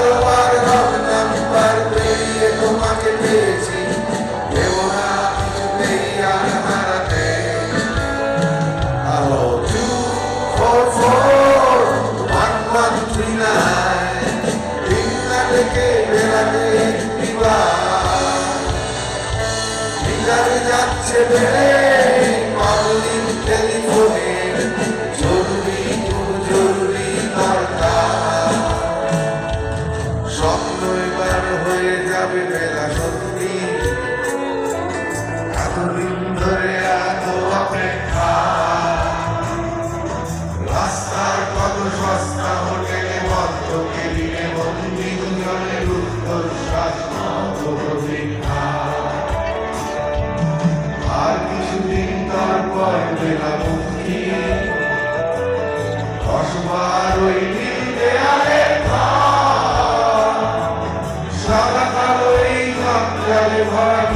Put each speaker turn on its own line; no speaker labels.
তোমাকে কাছে পেলে জরুরি জরুরি দরকার স্বপ্ন হয়ে যাবে বেলা সত্যি। এতদিন ধরে এত অপেক্ষা। রাস্তার কত সস্তা, হোটেলে বন্ধ কেবিনে বন্দি দুজনের উত্তর শ্বাস have heard.